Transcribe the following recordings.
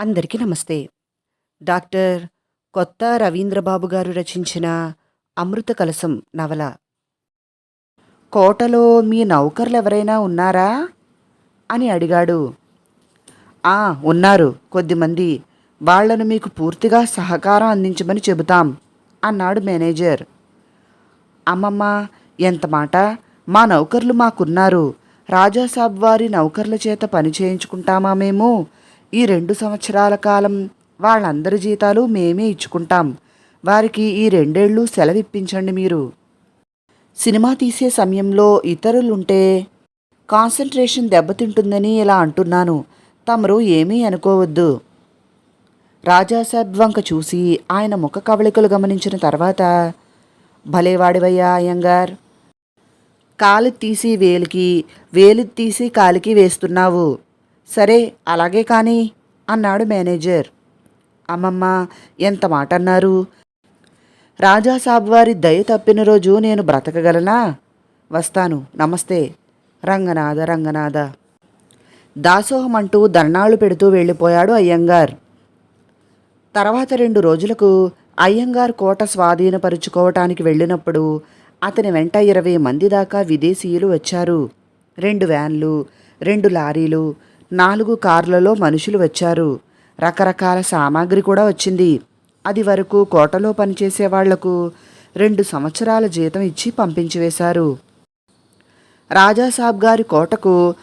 అందరికీ నమస్తే. డాక్టర్ కొత్త రవీంద్రబాబు గారు రచించిన అమృత కలసం నవల. కోటలో మీ నౌకర్లు ఎవరైనా ఉన్నారా? అని అడిగాడు. ఆ ఉన్నారు. కొద్దిమంది. వాళ్ళను మీకు పూర్తిగా సహకారం అందించమని చెబుతాం అన్నాడు మేనేజర్. అమ్మమ్మ ఎంత మాట? మా నౌకర్లు మాకున్నారు. రాజాసాబ్ వారి నౌకర్ల చేత పని చేయించుకుంటామా మేము? ఈ రెండు సంవత్సరాల కాలం వాళ్ళందరి జీతాలు మేమే ఇచ్చుకుంటాం. వారికి ఈ రెండేళ్ళు సెలవిప్పించండి మీరు. సినిమా తీసే సమయంలో ఇతరులుంటే కాన్సన్ట్రేషన్ దెబ్బతింటుందని ఇలా అంటున్నాను. తమరు ఏమీ అనుకోవద్దు. రాజాసాబ్ వంక చూసి ఆయన ముఖ కవళికలు గమనించిన తర్వాత భలేవాడివయ్యా అయ్యంగార్! కాలు తీసి వేలికి వేలు తీసి కాలికి వేస్తున్నావు. సరే అలాగే కానీ అన్నాడు మేనేజర్. అమ్మమ్మ ఎంత మాట అన్నారు రాజాసాబ్ వారి దయ తప్పిన రోజు నేను బ్రతకగలనా? వస్తాను నమస్తే. రంగనాథ రంగనాథ. దాసోహం అంటూ ధర్నాలు పెడుతూ వెళ్ళిపోయాడు అయ్యంగార్. తర్వాత రెండు రోజులకు అయ్యంగార్ కోట స్వాధీనపరుచుకోవటానికి వెళ్ళినప్పుడు అతని వెంట ఇరవై మంది దాకా విదేశీయులు వచ్చారు. రెండు వ్యాన్లు రెండు లారీలు నాలుగు కార్లలో మనుషులు వచ్చారు. రకరకాల సామాగ్రి కూడా వచ్చింది. అది వరకు కోటలో పనిచేసే వాళ్ళకు రెండు సంవత్సరాల జీతం ఇచ్చి పంపించివేశారు రాజాసాబ్ గారి కోటకు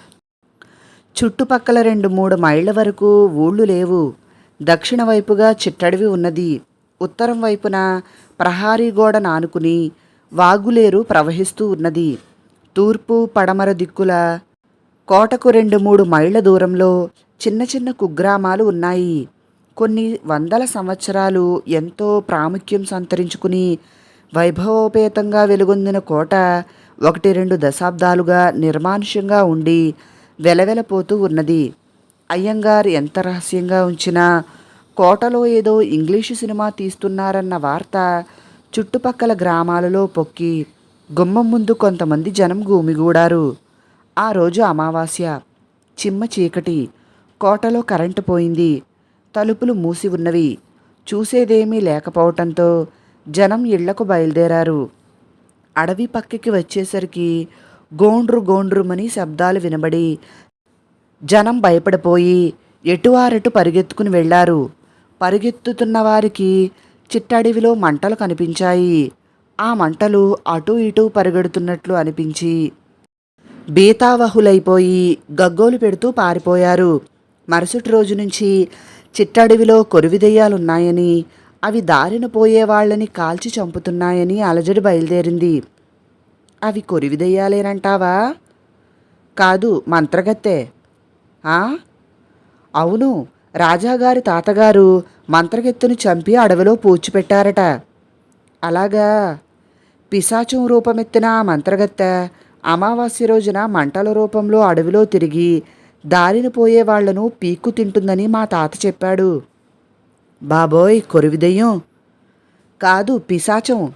చుట్టుపక్కల రెండు మూడు మైళ్ళ వరకు ఊళ్ళు లేవు. దక్షిణ వైపుగా చిట్టడివి ఉన్నది. ఉత్తరం వైపున ప్రహారీ గోడ నానుకుని వాగులేరు ప్రవహిస్తూ ఉన్నది. తూర్పు పడమర దిక్కుల కోటకు రెండు మూడు మైళ్ళ దూరంలో చిన్న చిన్న కుగ్రామాలు ఉన్నాయి. కొన్ని వందల సంవత్సరాలు ఎంతో ప్రాముఖ్యం సంతరించుకుని వైభవోపేతంగా వెలుగొందిన కోట ఒకటి రెండు దశాబ్దాలుగా నిర్మానుష్యంగా ఉండి వెలవెలపోతూ ఉన్నది. అయ్యంగారు ఎంత రహస్యంగా ఉంచినా కోటలో ఏదో ఇంగ్లీషు సినిమా తీస్తున్నారన్న వార్త చుట్టుపక్కల గ్రామాలలో పొక్కి గుమ్మం ముందు కొంతమంది జనం గుమిగూడారు. ఆ రోజు అమావాస్య. చిమ్మ చీకటి. కోటలో కరెంటు పోయింది. తలుపులు మూసి ఉన్నవి. చూసేదేమీ లేకపోవటంతో జనం ఇళ్ళకు బయలుదేరారు. అడవి పక్కకి వచ్చేసరికి గోండ్రు గోండ్రుమని శబ్దాలు వినబడి జనం భయపడిపోయి ఎటువారెటు పరిగెత్తుకుని వెళ్ళారు. పరిగెత్తుతున్న వారికి చిట్టడవిలో మంటలు కనిపించాయి. ఆ మంటలు అటూ ఇటూ పరిగెడుతున్నట్లు అనిపించి బీతావహులైపోయి గగ్గోలు పెడుతూ పారిపోయారు. మరుసటి రోజు నుంచి చిట్టడవిలో కొరివిదెయ్యాలున్నాయని అవి దారిన పోయే వాళ్ళని కాల్చి చంపుతున్నాయని అలజడి బయలుదేరింది. అవి కొరివిదెయ్యాలేనంటావా? కాదు మంత్రగత్తె. ఆ? అవును రాజాగారి తాతగారు మంత్రగెత్తును చంపి అడవిలో పూడ్చిపెట్టారట. అలాగా? పిశాచం రూపమెత్తిన ఆ మంత్రగత్తె అమావాస్య రోజున మంటల రూపంలో అడవిలో తిరిగి దారిన పోయే వాళ్ళను పీక్కు తింటుందని మా తాత చెప్పాడు. బాబోయ్ కొరివిదయ్యం కాదు పిశాచం.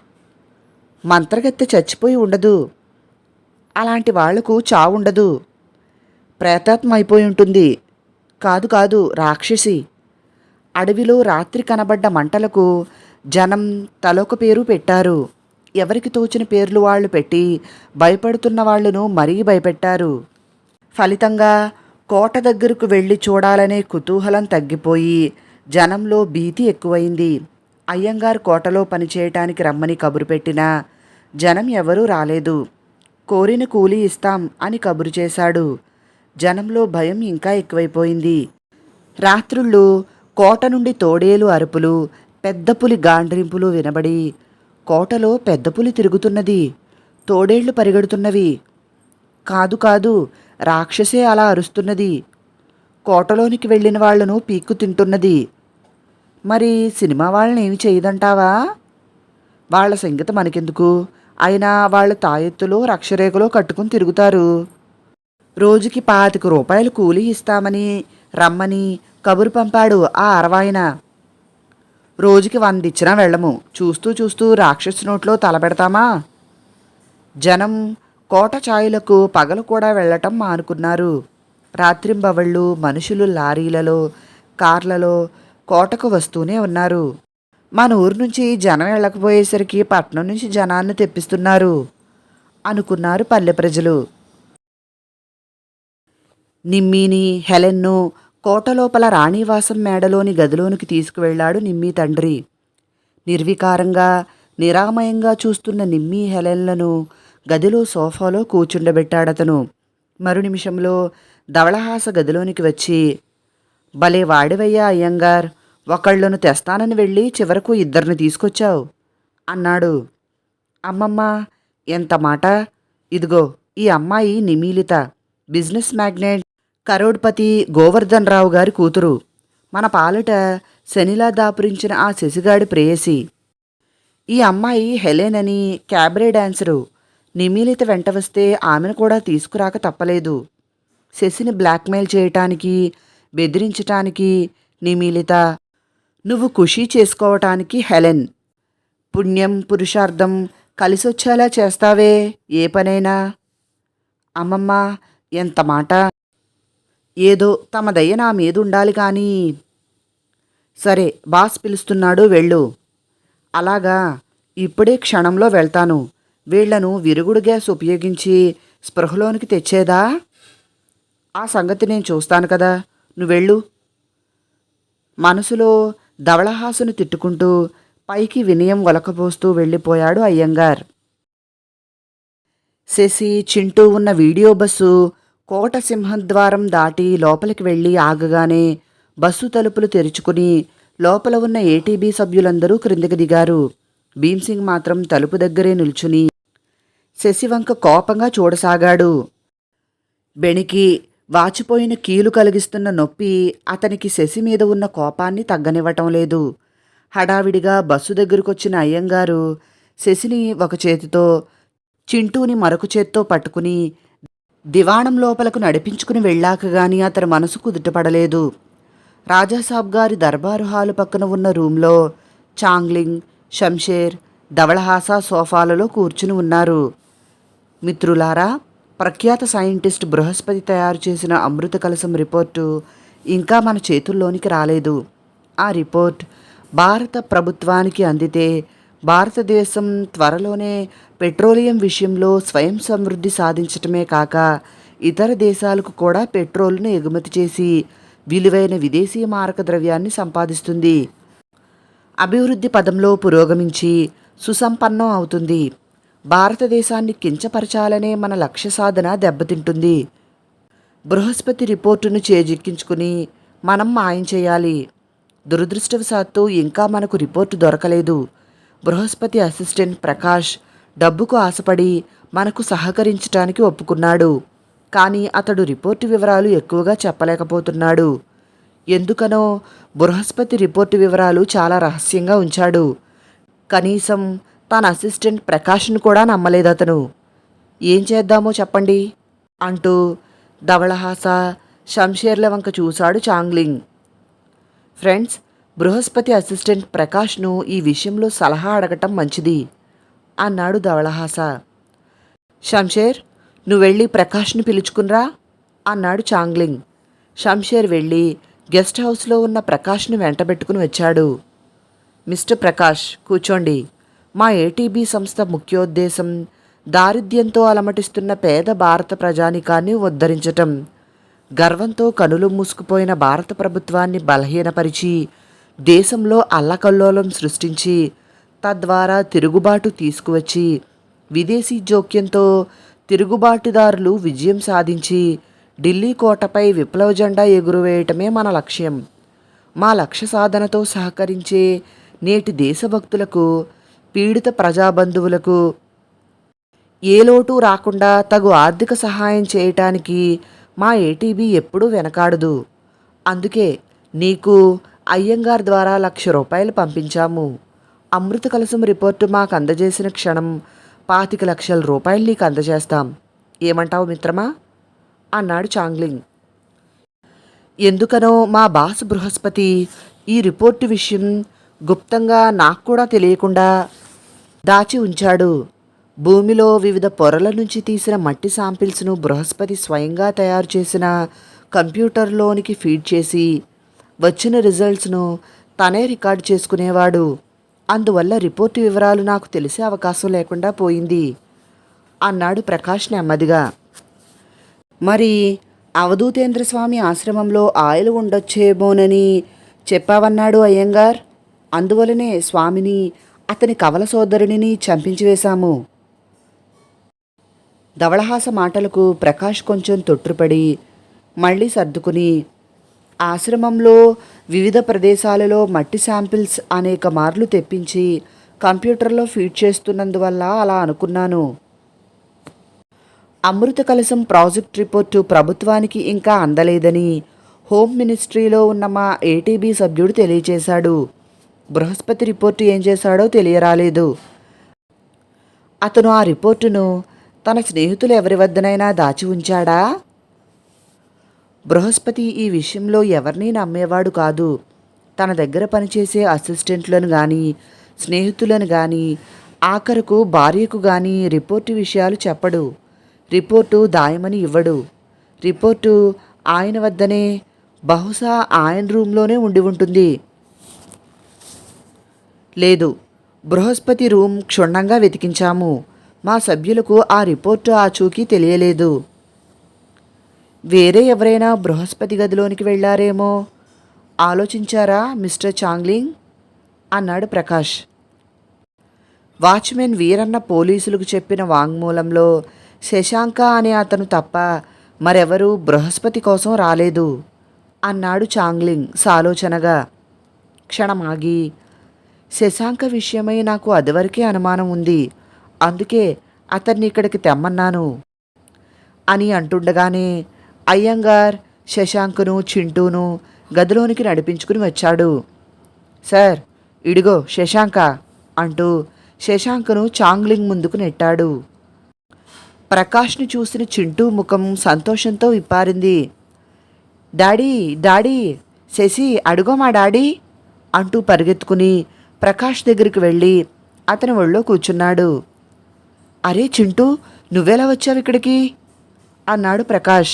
మంత్రగత్తె చచ్చిపోయి ఉండదు. అలాంటి వాళ్ళకు చావుండదు ప్రేతాత్మ అయిపోయి ఉంటుంది. కాదు కాదు రాక్షసి. అడవిలో రాత్రి కనబడ్డ మంటలకు జనం తలొక పేరు పెట్టారు. ఎవరికి తోచిన పేర్లు వాళ్ళు పెట్టి భయపడుతున్న వాళ్ళను మరీ భయపెట్టారు. ఫలితంగా కోట దగ్గరకు వెళ్ళి చూడాలనే కుతూహలం తగ్గిపోయి జనంలో భీతి ఎక్కువైంది. అయ్యంగార్ కోటలో పనిచేయటానికి రమ్మని కబురు పెట్టినా జనం ఎవరూ రాలేదు. కోరిన కూలి ఇస్తాం అని కబురు చేశాడు. జనంలో భయం ఇంకా ఎక్కువైపోయింది. రాత్రుళ్ళు కోట నుండి తోడేలు అరుపులు పెద్ద పులి గాండ్రింపులు వినబడి కోటలో పెద్ద పులి తిరుగుతున్నది. తోడేళ్ళు పరిగెడుతున్నవి. కాదు కాదు రాక్షసే అలా అరుస్తున్నది. కోటలోనికి వెళ్ళిన వాళ్ళను పీక్కు తింటున్నది. మరి సినిమా వాళ్ళని ఏమి చేయదంటావా? వాళ్ళ సంగతి మనకెందుకు? అయినా వాళ్ళ తాయెత్తులో రక్షరేఖలో కట్టుకుని తిరుగుతారు. రోజుకి పాతిక రూపాయలు కూలీ ఇస్తామని రమ్మని కబురు పంపాడు ఆ అరవాయన. రోజుకి వంద ఇచ్చినా వెళ్ళము. చూస్తూ చూస్తూ రాక్షసు నోట్లో తలపెడతామా జనం కోట ఛాయలకు పగలు కూడా వెళ్ళటం మానుకున్నారు. రాత్రింబవళ్ళు మనుషులు లారీలలో కార్లలో కోటకు వస్తూనే ఉన్నారు. మన ఊరు నుంచి జనం వెళ్ళకపోయేసరికి పట్నం నుంచి జనాన్ని తెప్పిస్తున్నారు అనుకున్నారు పల్లె ప్రజలు. నిమ్మీని హెలెన్ను కోటలోపల రాణివాసం మేడలోని గదిలోనికి తీసుకువెళ్ళాడు నిమ్మీ తండ్రి. నిర్వికారంగా నిరామయంగా చూస్తున్న నిమ్మీ హెలెన్లను గదిలో సోఫాలో కూర్చుండబెట్టాడతను. మరు నిమిషంలో ధవళహాస గదిలోనికి వచ్చి భలే వాడివయ్యా అయ్యంగార్ ఒకళ్ళను తెస్తానని వెళ్ళి చివరకు ఇద్దరిని తీసుకొచ్చావు అన్నాడు. అమ్మమ్మ ఎంత మాట? ఇదిగో ఈ అమ్మాయి నిమీలిత బిజినెస్ మ్యాగ్నెట్ కరోడ్పతి గోవర్ధన్ రావు గారి కూతురు. మన పాలిట శనిలా దాపురించిన ఆ శశిగాడి ప్రేయసి. ఈ అమ్మాయి హెలెన్ అని క్యాబరే డాన్సరు. నిమీలిత వెంట వస్తే ఆమెను కూడా తీసుకురాక తప్పలేదు. శశిని బ్లాక్మెయిల్ చేయటానికి బెదిరించటానికి నిమీలిత నువ్వు ఖుషీ చేసుకోవటానికి హెలెన్. పుణ్యం పురుషార్థం కలిసొచ్చేలా చేస్తావే ఏ పనైనా. అమ్మమ్మ ఎంత మాట ఏదో తమ దయ నా మీదుండాలి కానీ. సరే బాస్ పిలుస్తున్నాడు వెళ్ళు. అలాగా ఇప్పుడే క్షణంలో వెళ్తాను. వీళ్ళను విరుగుడు గ్యాస్ ఉపయోగించి స్పృహలోనికి తెచ్చేదా? ఆ సంగతి నేను చూస్తాను కదా. నువ్వెళ్ళు మనసులో ధవళహాసును తిట్టుకుంటూ పైకి వినయం వలకపోస్తూ వెళ్ళిపోయాడు అయ్యంగార్. శశి చింటూ ఉన్న వీడియో బస్సు కోట సింహద్వారం దాటి లోపలికి వెళ్ళి ఆగగానే బస్సు తలుపులు తెరుచుకుని లోపల ఉన్న ఏటీబీ సభ్యులందరూ క్రిందికి దిగారు. భీమ్సింగ్ మాత్రం తలుపు దగ్గరే నిల్చుని శశివంక కోపంగా చూడసాగాడు. బెణికి వాచిపోయిన కీలు కలిగిస్తున్న నొప్పి అతనికి శశి మీద ఉన్న కోపాన్ని తగ్గనివ్వటం లేదు. హడావిడిగా బస్సు దగ్గరకొచ్చిన అయ్యంగారు శశిని ఒక చేతితో చింటూని మరొక చేత్తో పట్టుకుని దివాణం లోపలకు నడిపించుకుని వెళ్ళాక గాని అతని మనసు కుదుటపడలేదు. రాజాసాబ్ గారి దర్బారు హాలు పక్కన ఉన్న రూంలో చాంగ్లింగ్ షంషేర్ ధవళహాసా సోఫాలలో కూర్చుని ఉన్నారు. మిత్రులారా ప్రఖ్యాత సైంటిస్ట్ బృహస్పతి తయారు చేసిన అమృత కలసం రిపోర్టు ఇంకా మన చేతుల్లోనికి రాలేదు. ఆ రిపోర్ట్ భారత ప్రభుత్వానికి అందితే భారతదేశం త్వరలోనే పెట్రోలియం విషయంలో స్వయం సమృద్ధి సాధించటమే కాక ఇతర దేశాలకు కూడా పెట్రోల్ను ఎగుమతి చేసి విలువైన విదేశీ మారక ద్రవ్యాన్ని సంపాదిస్తుంది. అభివృద్ధి పదంలో పురోగమించి సుసంపన్నం అవుతుంది. భారతదేశాన్ని కించపరచాలనే మన లక్ష్య సాధన దెబ్బతింటుంది. బృహస్పతి రిపోర్టును చేజిక్కించుకుని మనం మాయం చేయాలి. దురదృష్టవశాత్తు ఇంకా మనకు రిపోర్టు దొరకలేదు. బృహస్పతి అసిస్టెంట్ ప్రకాష్ డబ్బుకు ఆశపడి మనకు సహకరించటానికి ఒప్పుకున్నాడు. కానీ అతడు రిపోర్టు వివరాలు ఎక్కువగా చెప్పలేకపోతున్నాడు. ఎందుకనో బృహస్పతి రిపోర్టు వివరాలు చాలా రహస్యంగా ఉంచాడు. కనీసం తన అసిస్టెంట్ ప్రకాష్ను కూడా నమ్మలేదు అతను. ఏం చేద్దామో చెప్పండి? అంటూ ధవళహాస షంషేర్ల వంక చూశాడు చాంగ్లింగ్. ఫ్రెండ్స్ బృహస్పతి అసిస్టెంట్ ప్రకాష్ను ఈ విషయంలో సలహా అడగటం మంచిది అన్నాడు ధవళహాస. షంషేర్ నువ్వు వెళ్ళి ప్రకాష్ను పిలుచుకున్రా అన్నాడు చాంగ్లింగ్. షంషేర్ వెళ్ళి గెస్ట్ హౌస్లో ఉన్న ప్రకాష్ను వెంటబెట్టుకుని వచ్చాడు. మిస్టర్ ప్రకాష్ కూర్చోండి. మా ఏటీబీ సంస్థ ముఖ్యోద్దేశం దారిద్ర్యంతో అలమటిస్తున్న పేద భారత ప్రజానికాన్ని ఉద్ధరించటం గర్వంతో కనులు మూసుకుపోయిన భారత ప్రభుత్వాన్ని బలహీనపరిచి దేశంలో అల్లకల్లోలం సృష్టించి తద్వారా తిరుగుబాటు తీసుకువచ్చి విదేశీ జోక్యంతో తిరుగుబాటుదారులు విజయం సాధించి ఢిల్లీ కోటపై విప్లవ జెండా ఎగురవేయటమే మన లక్ష్యం. మా లక్ష్య సాధనతో సహకరించే నేటి దేశభక్తులకు పీడిత ప్రజాబంధువులకు ఏ లోటు రాకుండా తగు ఆర్థిక సహాయం చేయటానికి మా ఏటీబీ ఎప్పుడూ వెనకాడదు. అందుకే నీకు అయ్యంగార్ ద్వారా లక్ష రూపాయలు పంపించాము. అమృత కలసం రిపోర్టు మాకు అందజేసిన క్షణం పాతిక లక్షల రూపాయలు నీకు అందజేస్తాం. ఏమంటావు మిత్రమా? అన్నాడు చాంగ్లింగ్. ఎందుకనో మా బాస్ బృహస్పతి ఈ రిపోర్టు విషయం గుప్తంగా నాకు కూడా తెలియకుండా దాచి ఉంచాడు. భూమిలో వివిధ పొరల నుంచి తీసిన మట్టి శాంపిల్స్ను బృహస్పతి స్వయంగా తయారు చేసిన కంప్యూటర్లోనికి ఫీడ్ చేసి వచ్చిన రిజల్ట్స్ను తనే రికార్డ్ చేసుకునేవాడు. అందువల్ల రిపోర్టు వివరాలు నాకు తెలిసే అవకాశం లేకుండా పోయింది అన్నాడు ప్రకాష్ నెమ్మదిగా. మరి అవధూతేంద్ర స్వామి ఆశ్రమంలో ఆయిల్ ఉండొచ్చేమోనని చెప్పావన్నాడు అయ్యంగార్. అందువలనే స్వామిని అతని కవల సోదరునిని చంపించివేశాము ధవళహాస మాటలకు ప్రకాష్ కొంచెం తొట్టుపడి మళ్ళీ సర్దుకుని ఆశ్రమంలో వివిధ ప్రదేశాలలో మట్టి శాంపిల్స్ అనేక మార్లు తెప్పించి కంప్యూటర్లో ఫీడ్ చేస్తున్నందువల్ల అలా అనుకున్నాను. అమృత కలశం ప్రాజెక్ట్ రిపోర్టు ప్రభుత్వానికి ఇంకా అందలేదని హోమ్ మినిస్ట్రీలో ఉన్న మా ఏటీబీ సభ్యుడు తెలియజేశాడు బృహస్పతి రిపోర్టు ఏం చేశాడో తెలియరాలేదు. అతను ఆ రిపోర్టును తన స్నేహితులు ఎవరి వద్దనైనా దాచి ఉంచాడా? బృహస్పతి ఈ విషయంలో ఎవరినీ నమ్మేవాడు కాదు. తన దగ్గర పనిచేసే అసిస్టెంట్లను కానీ స్నేహితులను కానీ ఆఖరుకు భార్యకు కానీ రిపోర్టు విషయాలు చెప్పడు. రిపోర్టు దాయమని ఇవ్వడు. రిపోర్టు ఆయన వద్దనే బహుశా ఆయన రూమ్లోనే ఉండి ఉంటుంది. లేదు బృహస్పతి రూమ్ క్షుణ్ణంగా వెతికించాము. మా సభ్యులకు ఆ రిపోర్టు ఆచూకీ తెలియలేదు. వేరే ఎవరైనా బృహస్పతి గదిలోనికి వెళ్ళారేమో? ఆలోచించారా మిస్టర్ చాంగ్లింగ్? అన్నాడు ప్రకాష్. వాచ్మెన్ వీరన్న పోలీసులకు చెప్పిన వాంగ్మూలంలో శశాంక అనే అతను తప్ప మరెవరూ బృహస్పతి కోసం రాలేదు అన్నాడు చాంగ్లింగ్ సాలోచనగా. క్షణమాగి శశాంక విషయమై నాకు అదివరకే అనుమానం ఉంది అందుకే అతన్ని ఇక్కడికి తెమ్మన్నాను అని అంటుండగానే అయ్యంగార్ శశాంకును చింటూను గదిలోనికి నడిపించుకుని వచ్చాడు. సార్ ఇడిగో శశాంక అంటూ శశాంకను చాంగ్లింగ్ ముందుకు నెట్టాడు. ప్రకాష్ని చూసిన చింటూ ముఖం సంతోషంతో విప్పారింది. డాడీ డాడీ శశి అడుగో మా డాడీ అంటూ పరిగెత్తుకుని ప్రకాష్ దగ్గరికి వెళ్ళి అతని ఒళ్ళో కూర్చున్నాడు. అరే చింటూ నువ్వెలా వచ్చావు ఇక్కడికి? అన్నాడు ప్రకాష్.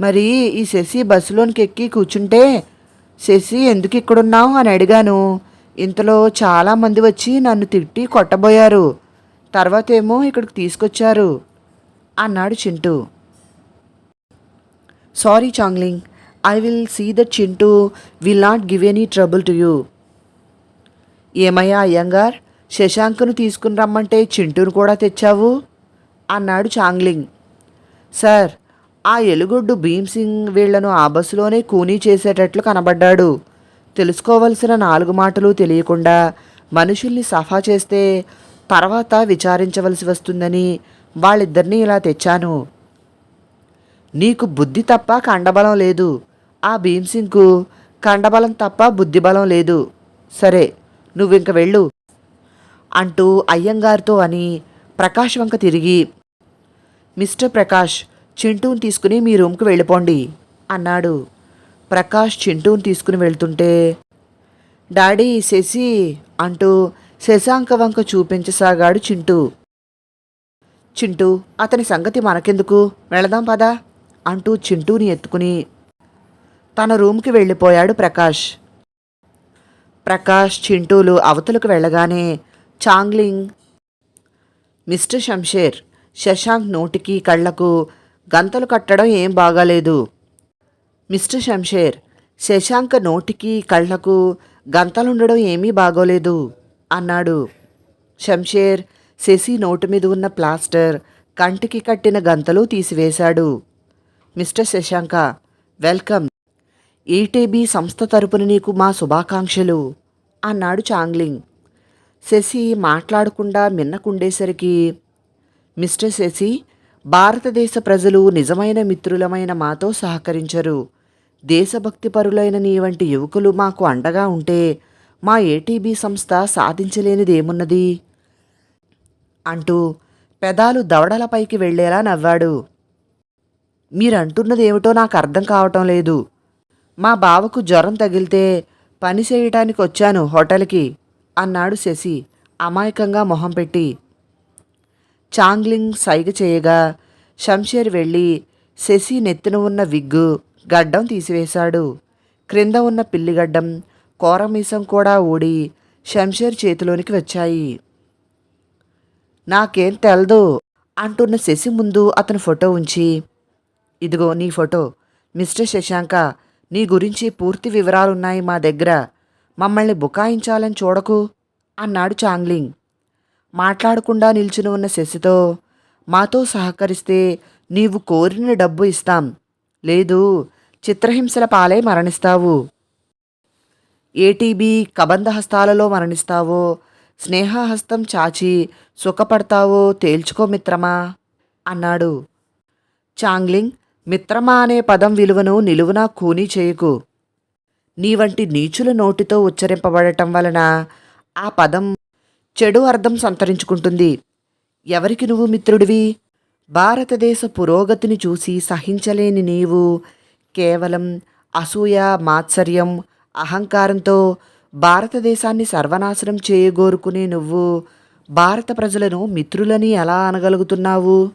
మరి ఈ శశి బస్సులోనికి ఎక్కి కూర్చుంటే శశి ఎందుకు ఇక్కడున్నావు? అని అడిగాను. ఇంతలో చాలామంది వచ్చి నన్ను తిట్టి కొట్టబోయారు. తర్వాత ఏమో ఇక్కడికి తీసుకొచ్చారు అన్నాడు Chintu. Sorry Changling I will see that Chintu will not give any trouble to you. ఏమయ్యా అయ్యంగార్ శశాంక్ను తీసుకుని రమ్మంటే చింటూను కూడా తెచ్చావు? అన్నాడు చాంగ్లింగ్. సార్ ఆ ఎలుగొడ్డు భీమ్సింగ్ వీళ్ళను ఆ బస్సులోనే కూనీ చేసేటట్లు కనబడ్డాడు. తెలుసుకోవలసిన నాలుగు మాటలు తెలియకుండా మనుషుల్ని సఫా చేస్తే తర్వాత విచారించవలసి వస్తుందని వాళ్ళిద్దరినీ ఇలా తెచ్చాను. నీకు బుద్ధి తప్ప కండబలం లేదు. ఆ భీమ్సింగ్కు కండబలం తప్ప బుద్ధిబలం లేదు. సరే నువ్వింక వెళ్ళు అంటూ అయ్యంగారితో అని ప్రకాష్ వంక తిరిగి మిస్టర్ ప్రకాష్ చింటూని తీసుకుని మీ రూమ్కి వెళ్ళిపోండి అన్నాడు. ప్రకాష్ చింటూని తీసుకుని వెళ్తుంటే డాడీ శశి అంటూ శశాంక వంక చూపించసాగాడు చింటూ. చింటూ అతని సంగతి మనకెందుకు? వెళదాం పదా అంటూ చింటూని ఎత్తుకుని తన రూమ్కి వెళ్ళిపోయాడు ప్రకాష్. ప్రకాష్ చింటూలు అవతలకు వెళ్ళగానే చాంగ్లింగ్ మిస్టర్ షంషేర్ శశాంక్ నోటికి కళ్ళకు గంతలు కట్టడం ఏం బాగాలేదు. మిస్టర్ షంషేర్ శశాంక నోటికి కళ్ళకు గంతలుండడం ఏమీ బాగోలేదు అన్నాడు. షంషేర్ శశి నోటి మీద ఉన్న ప్లాస్టర్ కంటికి కట్టిన గంతలు తీసివేశాడు. Mister Shashanka welcome. ఈటీబీ సంస్థ తరపున నీకు మా శుభాకాంక్షలు అన్నాడు చాంగ్లింగ్. శశి మాట్లాడకుండా మిన్నకుండేసరికి మిస్టర్ శశి భారతదేశ ప్రజలు నిజమైన మిత్రులమైన మాతో సహకరించరు. దేశభక్తిపరులైన నీ వంటి యువకులు మాకు అండగా ఉంటే మా ఏటీబీ సంస్థ సాధించలేనిదేమున్నది? అంటూ పెదాలు దవడలపైకి వెళ్ళేలా నవ్వాడు. మీరంటున్నదేమిటో నాకు అర్థం కావటం లేదు. మా బావకు జ్వరం తగిలితే పని చేయటానికి వచ్చాను హోటల్కి అన్నాడు శశి అమాయకంగా మొహం పెట్టి. చాంగ్లింగ్ సైగ చేయగా షంషేర్ వెళ్ళి శశి నెత్తిన ఉన్న విగ్గు గడ్డం తీసివేశాడు. క్రింద ఉన్న పిల్లిగడ్డం కోరమీసం కూడా ఊడి శంషేర్ చేతిలోనికి వచ్చాయి. నాకేం తెలదు అంటున్న శశి ముందు అతని ఫోటో ఉంచి ఇదిగో నీ ఫోటో మిస్టర్ శశాంక నీ గురించి పూర్తి వివరాలున్నాయి మా దగ్గర. మమ్మల్ని బుకాయించాలని చూడకు అన్నాడు చాంగ్లింగ్. మాట్లాడకుండా నిల్చుని ఉన్న శశితో మాతో సహకరిస్తే నీవు కోరిన డబ్బు ఇస్తాం. లేదు చిత్రహింసల పాలై మరణిస్తావు. ఏటీబీ కబంధ హస్తాలలో మరణిస్తావో స్నేహహస్తం చాచి సుఖపడతావో తేల్చుకో మిత్రమా అన్నాడు. చాంగ్లింగ్ మిత్రమా అనే పదం విలువను నిలువునా కూనీ చేయకు. నీ వంటి నీచుల నోటితో ఉచ్చరింపబడటం వలన ఆ పదం చెడు అర్థం సంతరించుకుంటుంది. ఎవరికి నువ్వు మిత్రుడివి? భారతదేశ పురోగతిని చూసి సహించలేని నీవు. కేవలం అసూయ మాత్సర్యం అహంకారంతో భారతదేశాన్ని సర్వనాశనం చేయగోరుకునే నువ్వు. భారత ప్రజలను మిత్రులని ఎలా అనగలుగుతున్నావు?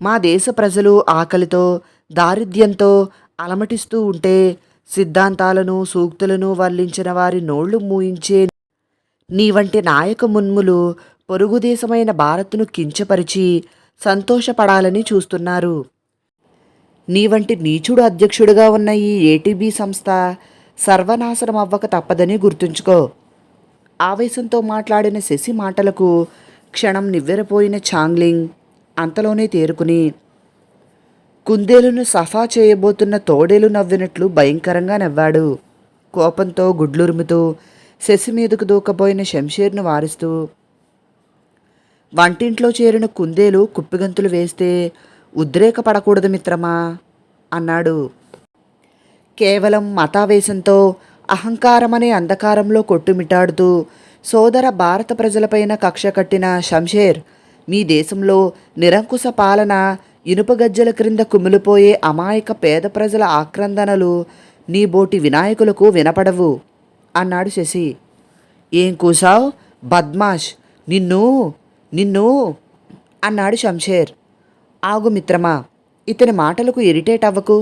మా దేశ ప్రజలు ఆకలితో దారిద్ర్యంతో అలమటిస్తూ ఉంటే సిద్ధాంతాలను సూక్తులను వల్లించిన వారి నోళ్ళు మూయించే నీ వంటి నాయక మున్ములు పొరుగుదేశమైన భారత్ను కించపరిచి సంతోషపడాలని చూస్తున్నారు. నీ వంటి నీచుడు అధ్యక్షుడిగా ఉన్న ఈ ఏటీబీ సంస్థ సర్వనాశనం అవ్వక తప్పదని గుర్తుంచుకో. ఆవేశంతో మాట్లాడిన శశి మాటలకు క్షణం నివ్వెరపోయిన చాంగ్లింగ్ అంతలోనే తేరుకుని కుందేలును సఫా చేయబోతున్న తోడేలు నవ్వినట్లు భయంకరంగా నవ్వాడు. కోపంతో గుడ్లురుముతూ శశి మీదకు దూకపోయిన శంషేర్ను వారిస్తూ వంటింట్లో చేరిన కుందేలు కుప్పిగంతులు వేస్తే ఉద్రేకపడకూడదు మిత్రమా అన్నాడు. కేవలం మతావేశంతో అహంకారమనే అంధకారంలో కొట్టుమిటాడుతూ సోదర భారత ప్రజలపైన కక్ష కట్టిన షంషేర్ మీ దేశంలో నిరంకుశ పాలన ఇనుపగజ్జల క్రింద కుమిలిపోయే అమాయక పేద ప్రజల ఆక్రందనలు నీ బోటి వినాయకులకు వినపడవు. అన్నాడు శశి. ఏం కూసావ్? బద్మాష్ నిన్ను నిన్ను అన్నాడు శంషేర్. ఆగు మిత్రమా ఇతని మాటలకు ఇరిటేట్ అవ్వకు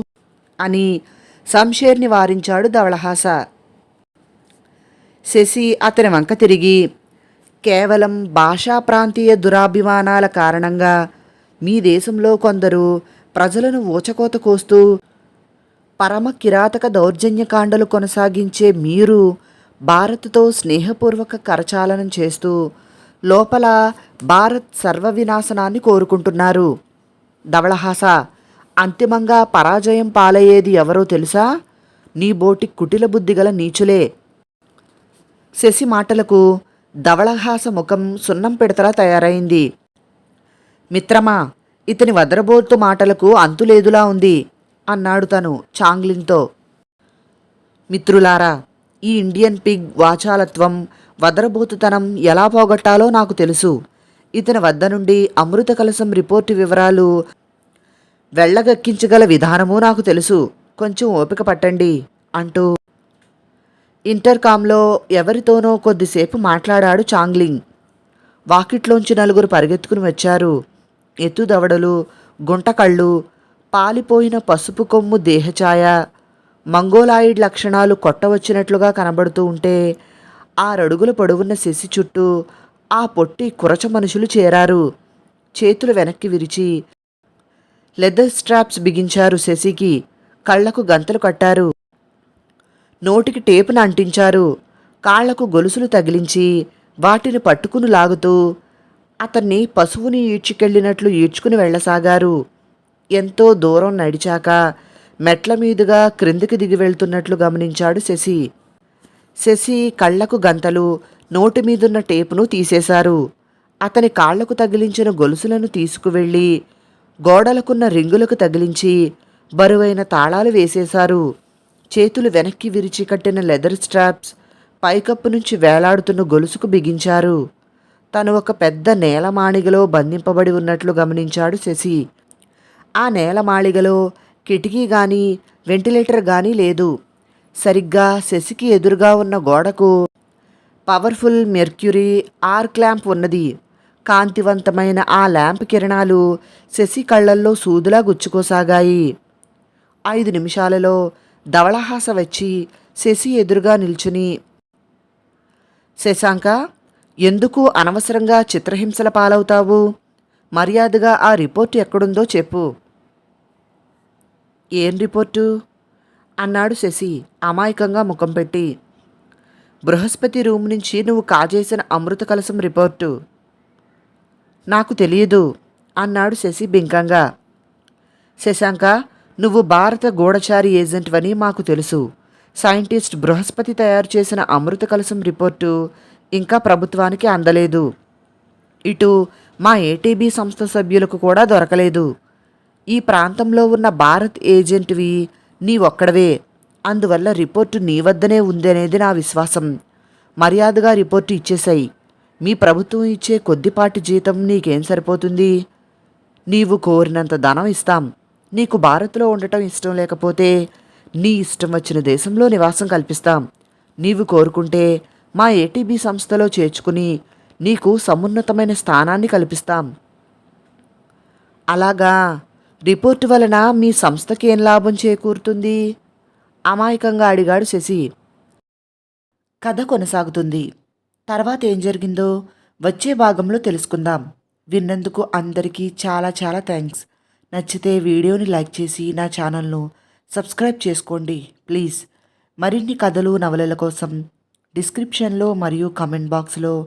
అని శంషేర్ని వారించాడు ధవళహాస. శశి అతని వంక తిరిగి కేవలం భాషా ప్రాంతీయ దురాభిమానాల కారణంగా మీ దేశంలో కొందరు ప్రజలను ఊచకోత కోస్తూ పరమ కిరాతక దౌర్జన్యకాండలు కొనసాగించే మీరు భారత్తో స్నేహపూర్వక కరచాలనం చేస్తూ లోపల భారత్ సర్వవినాశనాన్ని కోరుకుంటున్నారు. ధవళహాస అంతిమంగా పరాజయం పాలయ్యేది ఎవరో తెలుసా? నీ బోటి కుటిల బుద్ధిగల నీచులే. శశి మాటలకు ధవళహాస ముఖం సున్నం పిడతలా తయారైంది. మిత్రమా ఇతని వదరబోర్తు మాటలకు అంతులేదులా ఉంది. అన్నాడు తను చాంగ్లింగ్తో. మిత్రులారా ఈ ఇండియన్ పిగ్ వాచాలత్వం వదరబోతుతనం ఎలా పోగొట్టాలో నాకు తెలుసు. ఇతని వద్ద నుండి అమృత కలసం రిపోర్టు వివరాలు వెళ్ళగక్కించగల విధానము నాకు తెలుసు. కొంచెం ఓపిక పట్టండి అంటూ ఇంటర్కామ్లో ఎవరితోనో కొద్దిసేపు మాట్లాడాడు చాంగ్లింగ్. వాకిట్లోంచి నలుగురు పరిగెత్తుకుని వచ్చారు. ఎత్తుదవడలు గుంటకళ్ళు పాలిపోయిన పసుపు కొమ్ము దేహఛాయ. మంగోలాయిడ్ లక్షణాలు కొట్టవచ్చినట్లుగా కనబడుతూ ఉంటే ఆరడుగుల పొడవున్న శశి చుట్టూ ఆ పొట్టి కురచ మనుషులు చేరారు. చేతులు వెనక్కి విరిచి లెదర్ స్ట్రాప్స్ బిగించారు శశికి. కళ్ళకు గంతలు కట్టారు. నోటికి టేపును అంటించారు. కాళ్ళకు గొలుసులు తగిలించి వాటిని పట్టుకుని లాగుతూ అతన్ని పశువుని ఈడ్చుకెళ్ళినట్లు ఈడ్చుకుని వెళ్ళసాగారు. ఎంతో దూరం నడిచాక మెట్ల మీదుగా క్రిందికి దిగి వెళ్తున్నట్లు గమనించాడు శశి. శశి కళ్ళకు గంతలు నోటి మీదున్న టేపును తీసేశారు. అతని కాళ్ళకు తగిలించిన గొలుసులను తీసుకువెళ్ళి గోడలకున్న రింగులకు తగిలించి బరువైన తాళాలు వేసేశారు. చేతులు వెనక్కి విరిచి కట్టిన లెదర్ స్ట్రాప్స్ పైకప్పు నుంచి వేలాడుతున్న గొలుసుకు బిగించారు. తను ఒక పెద్ద నేలమాణిగలో బంధింపబడి ఉన్నట్లు గమనించాడు శశి. ఆ నేలమాళిగలో కిటికీ గాని వెంటిలేటర్ గాని లేదు. సరిగ్గా శశికి ఎదురుగా ఉన్న గోడకు పవర్ఫుల్ మెర్క్యూరీ ఆర్క్ ల్యాంప్ ఉన్నది. కాంతివంతమైన ఆ ల్యాంప్ కిరణాలు శశి కళ్ళల్లో సూదులా గుచ్చుకోసాగాయి. ఐదు నిమిషాలలో ధవళహాస వచ్చి శశి ఎదురుగా నిల్చుని శశాంక ఎందుకు అనవసరంగా చిత్రహింసల పాలవుతావు? మర్యాదగా ఆ రిపోర్టు ఎక్కడుందో చెప్పు. ఏం రిపోర్టు? అన్నాడు శశి అమాయకంగా ముఖం పెట్టి. బృహస్పతి రూమ్ నుంచి నువ్వు కాజేసిన అమృత కలసం రిపోర్టు. నాకు తెలియదు అన్నాడు శశి బింకంగా. శశాంక నువ్వు భారత గూఢచారి ఏజెంట్వని మాకు తెలుసు. సైంటిస్ట్ బృహస్పతి తయారు చేసిన అమృత కలసం రిపోర్టు ఇంకా ప్రభుత్వానికి అందలేదు. ఇటు మా ఏటీబీ సంస్థ సభ్యులకు కూడా దొరకలేదు. ఈ ప్రాంతంలో ఉన్న భారత్ ఏజెంట్వి నీ ఒక్కడవే. అందువల్ల రిపోర్టు నీ వద్దనే ఉందనేది నా విశ్వాసం. మర్యాదగా రిపోర్టు ఇచ్చేశాయి. మీ ప్రభుత్వం ఇచ్చే కొద్దిపాటి జీతం నీకేం సరిపోతుంది? నీవు కోరినంత ధనం ఇస్తాం. నీకు భారత్లో ఉండటం ఇష్టం లేకపోతే నీ ఇష్టం వచ్చిన దేశంలో నివాసం కల్పిస్తాం. నీవు కోరుకుంటే మా ఏటీబీ సంస్థలో చేర్చుకుని నీకు సమున్నతమైన స్థానాన్ని కల్పిస్తాం. అలాగా? రిపోర్ట్ వలన మీ సంస్థకి ఏం లాభం చేకూరుతుంది? అమాయకంగా అడిగాడు శశి. కథ కొనసాగుతుంది. తర్వాత ఏం జరిగిందో వచ్చే భాగంలో తెలుసుకుందాం. విన్నందుకు అందరికీ చాలా చాలా థ్యాంక్స్. నచ్చితే వీడియోని లైక్ చేసి నా ఛానల్ను సబ్స్క్రైబ్ చేసుకోండి ప్లీజ్. మరిన్ని కథలు నవలల కోసం డిస్క్రిప్షన్లో మరియు కమెంట్ బాక్స్లో